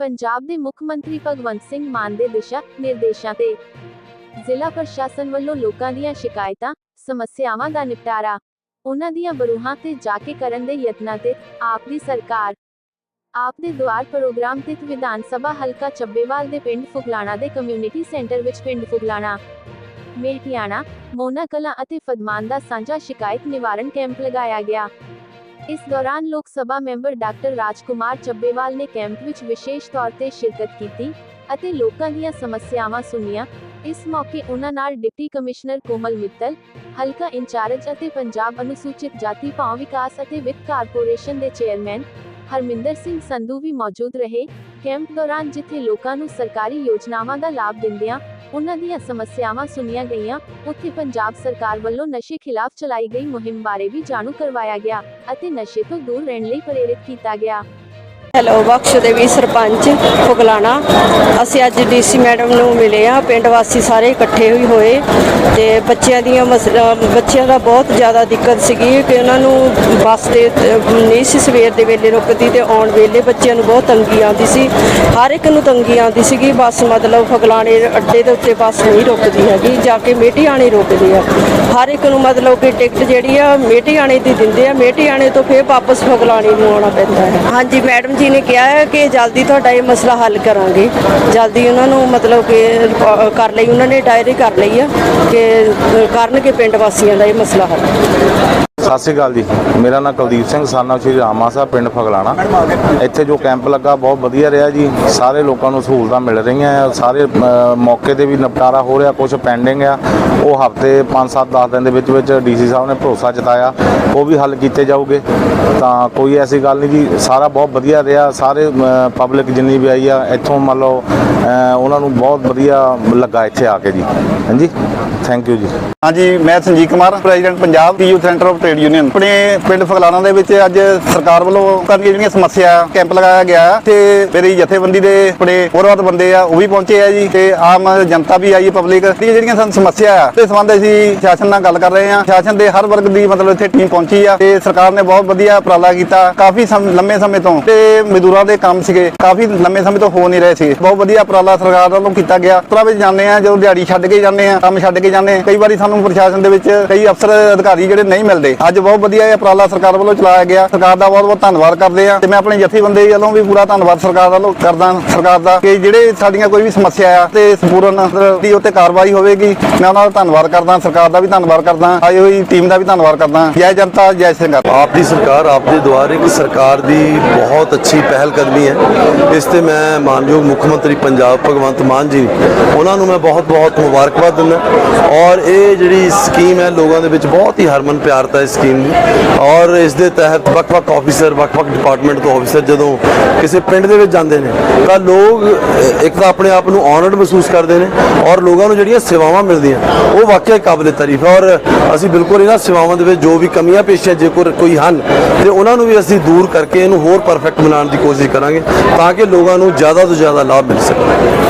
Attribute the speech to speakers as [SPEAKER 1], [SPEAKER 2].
[SPEAKER 1] ਪੰਜਾਬ ਦੇ ਮੁੱਖ ਮੰਤਰੀ ਭਗਵੰਤ ਸਿੰਘ ਮਾਨ ਦੇ ਦਿਸ਼ਾ ਨਿਰਦੇਸ਼ਾਂ ਤੇ। ਜ਼ਿਲ੍ਹਾ ਪ੍ਰਸ਼ਾਸਨ ਵੱਲੋਂ ਲੋਕਾਂ ਦੀਆਂ ਸ਼ਿਕਾਇਤਾਂ, ਸਮੱਸਿਆਵਾਂ ਦਾ ਨਿਪਟਾਰਾ। ਉਹਨਾਂ ਦੀਆਂ ਬਰੂਹਾਂ ਤੇ ਜਾ ਕੇ ਕਰਨ ਦੇ ਯਤਨਾਂ ਤੇ ਆਪ ਦੀ ਸਰਕਾਰ। ਆਪ ਦੇ ਦੁਆਰ ਪ੍ਰੋਗਰਾਮ ਤੇ ਵਿਧਾਨ ਸਭਾ ਹਲਕਾ ਚੱਬੇਵਾਲ ਦੇ ਪਿੰਡ ਫੁਗਲਾਣਾ ਦੇ ਕਮਿਊਨਿਟੀ ਸੈਂਟਰ ਵਿੱਚ ਪਿੰਡ ਫੁਗਲਾਣਾ ਮੇਹਟਿਆਣਾ ਮੋਨਾ ਕਲਾਂ ਅਤੇ ਫਦਮਾਨ ਦਾ ਸਾਂਝਾ ਸ਼ਿਕਾਇਤ ਨਿਵਾਰਣ ਕੈਂਪ ਲਗਾਇਆ ਗਿਆ। ਇਸ ਦੌਰਾਨ ਲੋਕ ਸਭਾ ਮੈਂਬਰ ਡਾਕਟਰ ਰਾਜਕੁਮਾਰ ਚੱਬੇਵਾਲ ਨੇ ਕੈਂਪ ਵਿੱਚ ਵਿਸ਼ੇਸ਼ ਤੌਰ ਤੇ ਸ਼ਿਰਕਤ ਕੀਤੀ ਅਤੇ ਲੋਕਾਂ ਦੀਆਂ ਸਮੱਸਿਆਵਾਂ ਸੁਣੀਆਂ। ਇਸ ਮੌਕੇ ਉਹਨਾਂ ਨਾਲ ਡਿਪਟੀ ਕਮਿਸ਼ਨਰ ਕੋਮਲ ਮਿੱਤਲ, ਹਲਕਾ ਇੰਚਾਰਜ ਅਤੇ ਪੰਜਾਬ ਅਨੁਸੂਚਿਤ ਜਾਤੀ ਭਾਵ ਵਿਕਾਸ ਅਤੇ ਵਿੱਤ ਕਾਰਪੋਰੇਸ਼ਨ ਦੇ ਚੇਅਰਮੈਨ ਹਰਮਿੰਦਰ ਸਿੰਘ ਸੰਧੂ ਵੀ ਮੌਜੂਦ ਰਹੇ। ਕੈਂਪ ਦੌਰਾਨ ਜਿੱਥੇ ਲੋਕਾਂ ਨੂੰ ਸਰਕਾਰੀ ਯੋਜਨਾਵਾਂ ਦਾ ਲਾਭ ਦਿੰਦਿਆਂ ਉਹਨਾਂ ਦੀਆਂ ਸਮੱਸਿਆਵਾਂ ਸੁਣੀਆਂ ਗਈਆਂ। ਉੱਥੇ ਪੰਜਾਬ ਸਰਕਾਰ ਵੱਲੋਂ ਨਸ਼ੇ ਖਿਲਾਫ ਚਲਾਈ ਗਈ ਮੁਹਿੰਮ ਬਾਰੇ ਵੀ ਜਾਣੂ ਕਰਵਾਇਆ ਗਿਆ ਅਤੇ ਨਸ਼ੇ ਤੋਂ ਦੂਰ ਰਹਿਣ ਲਈ ਪ੍ਰੇਰਿਤ ਕੀਤਾ ਗਿਆ।
[SPEAKER 2] ਹੈਲੋ, ਬਖਸ਼ ਦੇਵੀ ਸਰਪੰਚ ਫੁਗਲਾਣਾ। ਅਸੀਂ ਅੱਜ ਡੀਸੀ ਮੈਡਮ ਨੂੰ ਮਿਲੇ ਆ ਪਿੰਡ ਵਾਸੀ ਸਾਰੇ ਇਕੱਠੇ ਹੋਈ ਹੋਏ ਤੇ ਬੱਚਿਆਂ ਦੀਆਂ ਮਸਲਾ ਬੱਚਿਆਂ ਦਾ ਬਹੁਤ ਜ਼ਿਆਦਾ ਦਿੱਕਤ ਸੀਗੀ ਕਿ ਉਹਨਾਂ ਨੂੰ ਬੱਸ ਦੇ ਨਹੀਂ ਸੀ ਸਵੇਰ ਦੇ ਵੇਲੇ ਰੁਕਦੀ ਤੇ ਆਉਣ ਵੇਲੇ ਬੱਚਿਆਂ ਨੂੰ ਬਹੁਤ ਤੰਗੀ ਆਉਂਦੀ ਸੀ। ਹਰ ਇੱਕ ਨੂੰ ਤੰਗੀ ਆਉਂਦੀ ਸੀਗੀ। ਬੱਸ ਮਤਲਬ ਫੁਗਲਾਣੇ ਅੱਡੇ ਦੇ ਉੱਤੇ ਬੱਸ ਨਹੀਂ ਰੁਕਦੀ ਹੈਗੀ, ਜਾ ਕੇ ਮੇਟੀਆਣੇ ਰੁਕਦੀ ਆ। ਹਰ ਇੱਕ ਨੂੰ ਮਤਲਬ ਕਿ ਟਿਕਟ ਜਿਹੜੀ ਆ ਮੇਟੀਆਣੇ ਦੀ ਦਿੰਦੇ ਆ। ਮੇਟੀਆਣੇ ਤੋਂ ਫਿਰ ਵਾਪਸ ਫੁਗਲਾਣੇ ਨੂੰ ਆਉਣਾ ਪੈਂਦਾ ਹੈ। ਹਾਂਜੀ, ਮੈਡਮ ਜੀ ਨੇ ਕਿਹਾ ਹੈ ਕਿ ਜਲਦੀ ਤੁਹਾਡਾ ਇਹ ਮਸਲਾ ਹੱਲ ਕਰਾਂਗੇ। ਜਲਦੀ ਉਹਨਾਂ ਨੂੰ ਮਤਲਬ ਕਿ ਕਰ ਲਈ, ਉਹਨਾਂ ਨੇ ਡਾਇਰੀ ਕਰ ਲਈ ਆ ਕਿ ਕਰਨਗੇ ਪਿੰਡ ਵਾਸੀਆਂ ਦਾ ਇਹ ਮਸਲਾ ਹੱਲ।
[SPEAKER 3] ਸਤਿ ਸ਼੍ਰੀ ਅਕਾਲ ਜੀ। ਮੇਰਾ ਨਾਮ ਕੁਲਦੀਪ ਸਿੰਘ, ਸਾਨਾ ਸ਼੍ਰੀ ਰਾਮਾ ਸਾਹਿਬ, ਪਿੰਡ ਫਗਲਾਣਾ। ਇੱਥੇ ਜੋ ਕੈਂਪ ਲੱਗਾ, ਬਹੁਤ ਵਧੀਆ ਰਿਹਾ ਜੀ। ਸਾਰੇ ਲੋਕਾਂ ਨੂੰ ਸਹੂਲਤਾਂ ਮਿਲ ਰਹੀਆਂ ਆ। ਸਾਰੇ ਮੌਕੇ ਤੇ ਵੀ ਨਿਪਟਾਰਾ ਹੋ ਰਿਹਾ ਕੁਝ ਪੈਂਡਿੰਗ ਆ। ਉਹ ਹਫ਼ਤੇ 5-7 10 ਦਿਨ ਦੇ ਵਿੱਚ ਵਿੱਚ ਡੀਸੀ ਸਾਹਿਬ ਨੇ ਭਰੋਸਾ ਜਤਾਇਆ, ਉਹ ਵੀ ਹੱਲ ਕੀਤੇ ਜਾਊਗੇ। ਤਾਂ ਕੋਈ ਐਸੀ ਗੱਲ ਨਹੀਂ ਜੀ। ਸਾਰਾ ਬਹੁਤ ਵਧੀਆ ਰਿਹਾ। ਸਾਰੇ ਪਬਲਿਕ ਜਿੰਨੀ ਵੀ ਆਈ ਆ, ਇੱਥੋਂ ਮੰਨ ਲਓ ਉਹਨਾਂ ਨੂੰ ਬਹੁਤ ਵਧੀਆ ਲੱਗਾ ਇੱਥੇ ਆ ਕੇ ਜੀ। ਹਾਂਜੀ? ਥੈਂਕ ਯੂ ਜੀ।
[SPEAKER 4] ਹਾਂਜੀ, ਮੈਂ Sanjeet Kumar president Punjab youth centre of trade union ਆਪਣੇ ਪਿੰਡ ਫਗਲਾਣਾ ਦੇ ਵਿੱਚ ਅੱਜ ਸਰਕਾਰ ਵੱਲੋਂ ਲੋਕਾਂ ਜਿਹੜੀਆਂ ਸਮੱਸਿਆ ਕੈਂਪ ਲਗਾਇਆ ਗਿਆ ਤੇ ਮੇਰੀ ਜਥੇਬੰਦੀ ਦੇ ਆਪਣੇ ਬਹੁਤ ਬੰਦੇ ਆ, ਉਹ ਵੀ ਪਹੁੰਚੇ ਆ ਜੀ ਤੇ ਆਮ ਜਨਤਾ ਵੀ ਆਈ ਪਬਲਿਕ ਦੀ ਜਿਹੜੀਆਂ ਸਾਨੂੰ ਸਮੱਸਿਆ ਆ ਤੇ ਸੰਬੰਧ ਅਸੀਂ ਸ਼ਾਸਨ ਨਾਲ ਗੱਲ ਕਰ ਰਹੇ ਆ ਸ਼ਾਸਨ ਦੇ ਹਰ ਵਰਗ ਦੀ ਮਤਲਬ ਇੱਥੇ ਟੀਮ ਪਹੁੰਚੀ ਆ ਤੇ ਸਰਕਾਰ ਨੇ ਬਹੁਤ ਵਧੀਆ ਉਪਰਾਲਾ ਕੀਤਾ ਕਾਫੀ ਲੰਮੇ ਸਮੇਂ ਤੋਂ ਤੇ ਮਜ਼ਦੂਰਾਂ ਦੇ ਕੰਮ ਸੀਗੇ, ਕਾਫੀ ਲੰਮੇ ਸਮੇਂ ਤੋਂ ਹੋ ਨਹੀਂ ਰਹੇ ਸੀ। ਬਹੁਤ ਵਧੀਆ ਉਪਰਾਲਾ ਸਰਕਾਰ ਵੱਲੋਂ ਕੀਤਾ ਗਿਆ। ਉਪਰਾ ਵਿੱਚ ਜਾਂਦੇ ਆ ਜਦੋਂ ਦਿਹਾੜੀ ਛੱਡ ਕੇ ਜਾਂਦੇ ਆ ਕੰਮ ਛੱਡ ਕੇ ਜਾਂਦੇ ਕਈ ਵਾਰੀ ਸਾਨੂੰ ਪ੍ਰਸ਼ਾਸਨ ਦੇ ਵਿੱਚ ਕਈ ਅਫਸਰ ਅਧਿਕਾਰੀ ਜਿਹੜੇ ਨਹੀਂ ਮਿਲਦੇ। ਅੱਜ ਬਹੁਤ ਵਧੀਆ ਇਹ ਉਪਰਾਲਾ ਸਰਕਾਰ ਵੱਲੋਂ ਚਲਾਇਆ ਗਿਆ। ਸਰਕਾਰ ਦਾ ਬਹੁਤ ਬਹੁਤ ਧੰਨਵਾਦ ਕਰਦੇ ਆ। ਤੇ ਮੈਂ ਆਪਣੇ ਜਥੇਬੰਦੀ ਵੱਲੋਂ ਵੀ ਪੂਰਾ ਧੰਨਵਾਦ ਸਰਕਾਰ ਵੱਲੋਂ ਕਰਦਾ ਸਰਕਾਰ ਦਾ ਕਿ ਜਿਹੜੇ ਸਾਡੀਆਂ ਕੋਈ ਵੀ ਸਮੱਸਿਆ ਆ ਤੇ ਸੰਪੂਰਨ ਦੀ ਉੱਤੇ ਕਾਰਵਾਈ ਹੋਵੇਗੀ। ਮੈਂ ਉਹਨਾਂ ਦਾ ਧੰਨਵਾਦ ਕਰਦਾ ਸਰਕਾਰ ਦਾ ਵੀ ਧੰਨਵਾਦ ਕਰਦਾ ਆਈ ਹੋਈ ਟੀਮ ਦਾ ਵੀ ਧੰਨਵਾਦ ਕਰਦਾ ਜੈ ਜਨਤਾ, ਜੈ ਸਿੰਘ
[SPEAKER 5] ਆਪ ਦੀ ਸਰਕਾਰ ਆਪ ਦੇ ਦੁਆਰੇ ਇੱਕ ਸਰਕਾਰ ਦੀ ਬਹੁਤ ਅੱਛੀ ਪਹਿਲ ਕਦਮੀ ਹੈ। ਇਸ ਤੇ ਮੈਂ ਮਾਨਯੋਗ ਮੁੱਖ ਮੰਤਰੀ ਪੰਜਾਬ ਭਗਵੰਤ ਮਾਨ ਜੀ, ਉਹਨਾਂ ਨੂੰ ਮੈਂ ਬਹੁਤ ਬਹੁਤ ਮੁਬਾਰਕਬਾਦ ਦਿੰਦਾ ਔਰ ਇਹ ਜਿਹੜੀ ਸਕੀਮ ਹੈ ਲੋਕਾਂ ਦੇ ਵਿੱਚ ਬਹੁਤ ਹੀ ਹਰਮਨ ਪਿਆਰਤਾ ਇਸ ਸਕੀਮ ਦੀ ਔਰ ਇਸ ਦੇ ਤਹਿਤ ਵੱਖ-ਵੱਖ ਆਫੀਸਰ ਵੱਖ-ਵੱਖ ਡਿਪਾਰਟਮੈਂਟ ਤੋਂ ਆਫੀਸਰ ਜਦੋਂ ਕਿਸੇ ਪਿੰਡ ਦੇ ਵਿੱਚ ਜਾਂਦੇ ਨੇ, ਤਾਂ ਲੋਕ ਇੱਕ ਤਾਂ ਆਪਣੇ ਆਪ ਨੂੰ ਆਨਰਡ ਮਹਿਸੂਸ ਕਰਦੇ ਨੇ ਔਰ ਲੋਕਾਂ ਨੂੰ ਜਿਹੜੀਆਂ ਸੇਵਾਵਾਂ ਮਿਲਦੀਆਂ, ਉਹ ਵਾਕਿਆ ਕਾਬਲੇ ਤਾਰੀਫ ਹੈ। ਔਰ ਅਸੀਂ ਬਿਲਕੁਲ ਇਹਨਾਂ ਸੇਵਾਵਾਂ ਦੇ ਵਿੱਚ ਜੋ ਵੀ ਕਮੀਆਂ ਪੇਸ਼ੀਆਂ ਜੇ ਕੋਈ ਕੋਈ ਹਨ, ਤੇ ਉਹਨਾਂ ਨੂੰ ਵੀ ਅਸੀਂ ਦੂਰ ਕਰਕੇ ਇਹਨੂੰ ਹੋਰ ਪਰਫੈਕਟ ਬਣਾਉਣ ਦੀ ਕੋਸ਼ਿਸ਼ ਕਰਾਂਗੇ, ਤਾਂ ਕਿ ਲੋਕਾਂ ਨੂੰ ਜ਼ਿਆਦਾ ਤੋਂ ਜ਼ਿਆਦਾ ਲਾਭ ਮਿਲ ਸਕੇ।